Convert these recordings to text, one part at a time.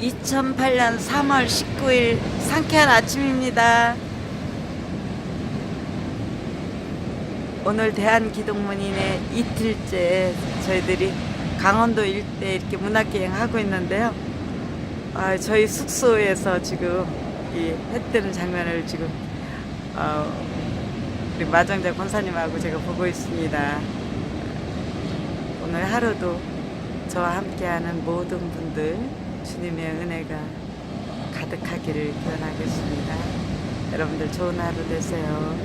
2008년 3월 19일 상쾌한 아침입니다. 오늘 대한기독문인의 이틀째 저희들이 강원도 일대 이렇게 문학여행 하고 있는데요. 아, 저희 숙소에서 지금 이해 뜨는 장면을 지금 어, 우리 마정자 권사님하고 제가 보고 있습니다. 오늘 하루도 저와 함께하는 모든 분들 주님의 은혜가 가득하기를 기원하겠습니다. 여러분들 좋은 하루 되세요.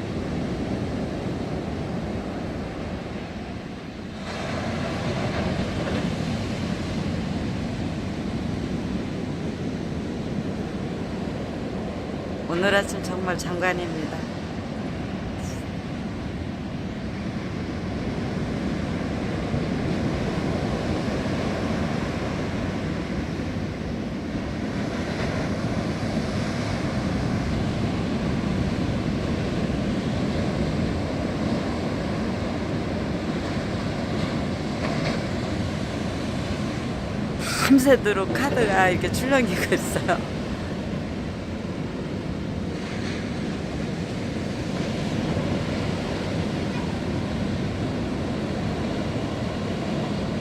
오늘 아침 정말 장관입니다. 밤새도록 카드가 이렇게 출렁이고 있어요.